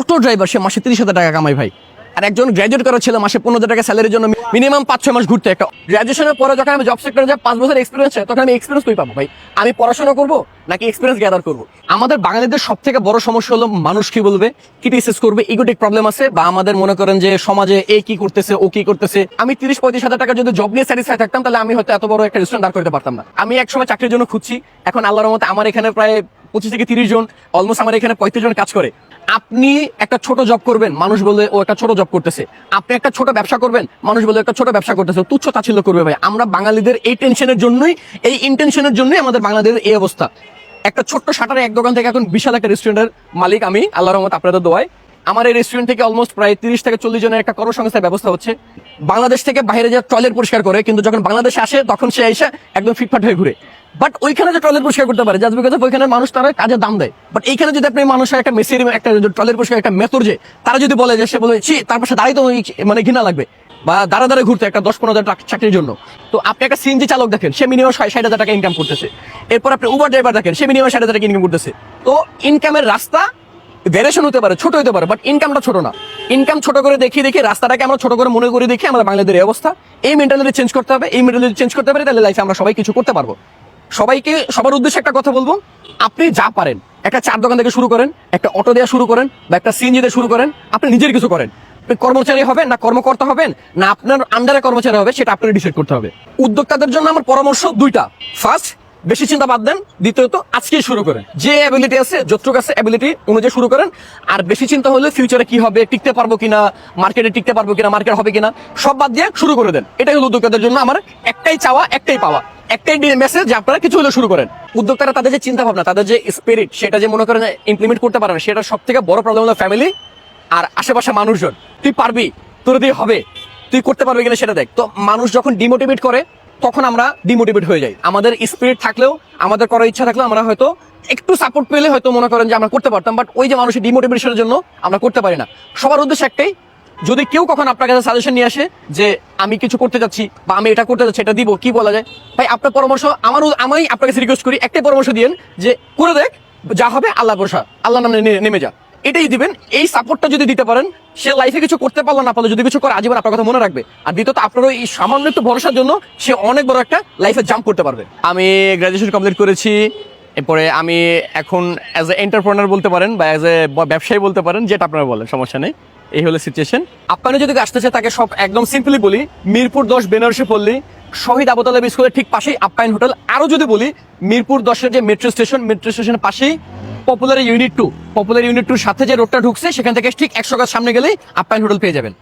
Auto driver সে মাসে তিরিশ হাজার টাকা কামাই ভাই। আর একজন গ্র্যাজুয়েট করা ছেলে মাসে পনেরো টাকা স্যালারির জন্য মিনিমাম পাঁচ ছয় মাস ঘুরতে। একটা গ্র্যাজুয়েশনের পরে যখন আমি জব সেক্টরে যাই, পাঁচ বছর এক্সপিরিয়েন্স হয়, তখন আমি এক্সপিরিয়েন্স কই পাবো ভাই? আমি পড়াশোনা করব নাকি এক্সপিরিয়েন্স গ্যাদার করব? আমাদের বাঙালিদের সব থেকে বড় সমস্যা হলো মানুষ কি বলবে? ক্রিটিসাইজ করবে ইগোটিক প্রবলেম আছে, বা আমাদের মনে করেন যে সমাজে এ কি করতেছে, ও কি করতেছে। আমি তিরিশ পঁয়ত্রিশ হাজার টাকা যদি জব নিয়ে স্যাটিসফাই থাকতাম, তাহলে আমি হয়তো এত বড় একটা রেস্টুরেন্ট দাঁড় করতে পারতাম না। আমি একসময় চাকরির জন্য খুঁজছি, এখন আল্লাহর মতে আমার এখানে প্রায় পঁচিশ থেকে তিরিশ জন অলমোস্ট আমার এখানে পঁয়ত্রিশ জন কাজ করে। আপনি একটা ছোট জব করবেন, মানুষ বলে ও একটা ছোট জব করতেছে। আপনি একটা ছোট ব্যবসা করবেন, মানুষ বলে একটা ছোট ব্যবসা করতেছে। তুচ্ছ তাচ্ছিল্য করবে ভাই। আমরা বাঙালিদের এই টেনশনের জন্যই, এই ইন্টেনশনের জন্যই আমাদের বাংলাদেশের এই অবস্থা। একটা ছোট্ট শাটারে এক দোকান থেকে এখন বিশাল একটা রেস্টুরেন্টের মালিক আমি আল্লাহ রহমত আপনাদের দোয়ায়। আমার এই রেস্টুরেন্ট থেকে অলমোস্ট প্রায় তিরিশ থেকে চল্লিশ জনের একটা কর্মসংস্থার ব্যবস্থা হচ্ছে। বাংলাদেশ থেকে বাইরে যা টয়লেট পরিষ্কার করে, কিন্তু যখন বাংলাদেশে আসে, তখন সে এসে একদম ফিটফাট হয়ে ঘুরে। বাট ওইখানে যে টয়লেট পরিষ্কার করতে পারে জাস্ট বিকজ ওইখানে মানুষ তারা কাজের দাম দেয়। বাট এইখানে যদি আপনি মানুষের একটা মেসির একটা টয়লেট পরিষ্কার, একটা মেথর যে, তারা যদি বলে যে, সে বলে, ছি, তার পাশে দাঁড়িয়ে তো মানে ঘৃণা লাগবে। বা দাঁড়া দাঁড়া ঘুরতে, একটা দশ পনেরো হাজার চাকরির জন্য। তো আপনি একটা সিএনজি চালক দেখেন, সে মিনিমাম ষাট হাজার টাকা ইনকাম করতেছে। এরপর আপনি উবার ড্রাইভার দেখেন, সে মিনিমাম ষাট হাজার টাকা ইনকাম করতেছে। তো ইনকামের রাস্তা ভেরিয়েশন হতে পারে, ছোট হতে পারে বাট ইনকামটা ছোট না। ইনকাম ছোট করে দেখি দেখি রাস্তাটাকে আমরা ছোট করে মনে করে দেখি, আমরা বাংলাদেশের অবস্থা। এই মেন্টালিটি চেঞ্জ করতে হবে, এই মেন্টালিটি চেঞ্জ করতে পারি, তাহলে লাইফে আমরা সবাই কিছু করতে পারব। সবাইকে সবার উদ্দেশ্যে একটা কথা বলব। আপনি যা পারেন, একটা চার দোকান থেকে শুরু করেন, একটা অটো দেওয়া শুরু করেন বা একটা সিএনজি দিয়ে শুরু করেন, আপনি নিজের কিছু করেন। কর্মচারী হবেন না কর্মকর্তা হবেন, না আপনার আন্ডারে কর্মচারী হবে, সেটা আপনার ডিসাইড করতে হবে। উদ্যোক্তাদের জন্য আমার পরামর্শ দুইটা। ফার্স্ট বেশি চিন্তা বাদ দেন। দ্বিতীয়ত আজকেই শুরু করেন। যে অ্যাবিলিটি আছে, যতটুকু আছে অ্যাবিলিটি অনুযায়ী শুরু করেন। আর বেশি চিন্তা হলে ফিউচারে কি হবে, টিকতে পারব কিনা মার্কেটে টিকতে পারব কিনা মার্কেট হবে কিনা, সব বাদ দিয়ে শুরু করে দেন। এটাই হলো উদ্যোক্তাদের জন্য আমার একটাই চাওয়া, একটাই পাওয়া। একটাই মেসেজ যে আপনারা কিছু হলে শুরু করেন। উদ্যোক্তারা তাদের যে চিন্তা ভাবনা তাদের যে স্পিরিট সেটা যে মনে করেন ইমপ্লিমেন্ট করতে পারে না, সেটা সব থেকে বড় প্রবলেম হলো ফ্যামিলি আর আশেপাশে মানুষজন। তুই পারবি, তোর দিয়ে হবে, তুই করতে পারবি কিনা সেটা দেখ। তো মানুষ যখন ডিমোটিভেট করে, তখন আমরা ডিমোটিভেট হয়ে যাই। আমাদের স্পিরিট থাকলেও, আমাদের করার ইচ্ছা থাকলেও আমরা হয়তো একটু সাপোর্ট পেলে হয়তো মনে করেন যে আমরা করতে পারতাম বাট ওই যে মানুষের ডিমোটিভেশনের জন্য আমরা করতে পারি না। সবার উদ্দেশ্য একটাই যদি কেউ কখন আপনার কাছে সাজেশন নিয়ে আসে যে আমি কিছু করতে যাচ্ছি বা আমি এটা করতে যাচ্ছি, এটা দিব, কি বলা যায়? ভাই, আপনার পরামর্শ আমার আমি আপনার কাছে রিকোয়েস্ট করি, একটাই পরামর্শ দিয়েন যে করে দেখ, যা হবে আল্লাহ ভরসা আল্লাহ নামে নেমে যা। এটাই দিবেন, এই সাপোর্টটা যদি দিতে পারেন, সে লাইফে কিছু করতে পারল না পারল, যদি কিছু করে আজীবন আপনার কথা মনে রাখবে। আর দ্বিতীয়ত আপনারও এই সামান্য একটু ভরসার জন্য সে অনেক বড় একটা লাইফে জাম্প করতে পারবে। আমি গ্রাজুয়েশন কমপ্লিট করেছি এরপরে আমি এখন অ্যাজ এ এন্টারপ্রেনার বলতে পারেন বা অ্যাজ এ ব্যবসায়ী বলতে পারেন, যেটা আপনারা বলেন, সমস্যা নেই। এই হলো সিচুয়েশন আপনারা যদি আসতে চায় তাকে সব একদম সিম্পলি বলি, মিরপুর দশ, বেনারসি পল্লী শহীদ আবুতালেব স্কুলের ঠিক পাশেই আপ্যায়ন হোটেল আরও যদি বলি, মিরপুর দশের যে মেট্রো স্টেশন মেট্রো স্টেশনের পাশেই popular unit two popular unit টুর সাথে যে রোডটা ঢুকছে, সেখান থেকে ঠিক একশো গাছ সামনে গেলেই আপ্যায়ন হোটেল পেয়ে যাবেন।